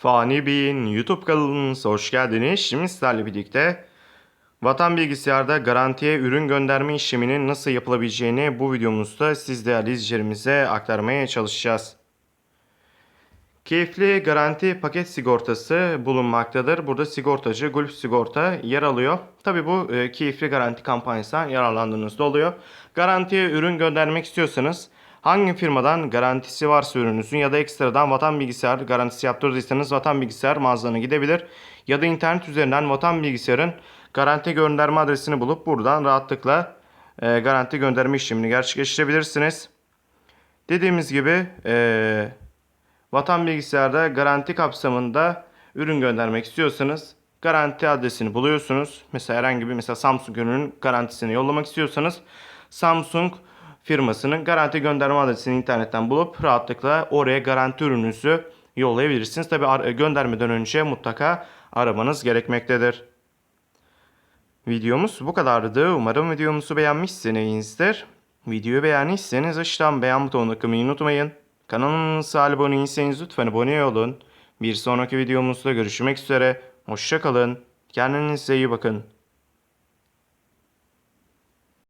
Fani Bey'in YouTube kanalınıza hoş geldiniz. Şimdi sizlerle birlikte Vatan Bilgisayar'da garantiye ürün gönderme işleminin nasıl yapılabileceğini bu videomuzda siz değerli izleyicilerimize aktarmaya çalışacağız. Keyifli garanti paket sigortası bulunmaktadır. Burada sigortacı Gulf Sigorta yer alıyor. Tabi bu e, keyifli garanti kampanyasından yararlandığınızda oluyor. Garantiye ürün göndermek istiyorsanız hangi firmadan garantisi varsa ürününüzün ya da ekstradan Vatan Bilgisayar garantisi yaptırdıysanız Vatan Bilgisayar mağazana gidebilir. Ya da internet üzerinden Vatan Bilgisayar'ın garanti gönderme adresini bulup buradan rahatlıkla e, garanti gönderme işlemini gerçekleştirebilirsiniz. Dediğimiz gibi e, Vatan Bilgisayar'da garanti kapsamında ürün göndermek istiyorsanız garanti adresini buluyorsunuz. Mesela herhangi bir mesela Samsung ürünün garantisini yollamak istiyorsanız Samsung firmasının garanti gönderme adresini internetten bulup rahatlıkla oraya garanti ürününüzü yollayabilirsiniz. Tabi göndermeden önce mutlaka aramanız gerekmektedir. Videomuz bu kadardı. Umarım videomuzu beğenmişsinizdir. Videoyu beğendiyseniz aşağıdan beğen butonuna tıklamayı unutmayın. Kanalımıza abone değilseniz lütfen abone olun. Bir sonraki videomuzda görüşmek üzere. Hoşçakalın. Kendinize iyi bakın.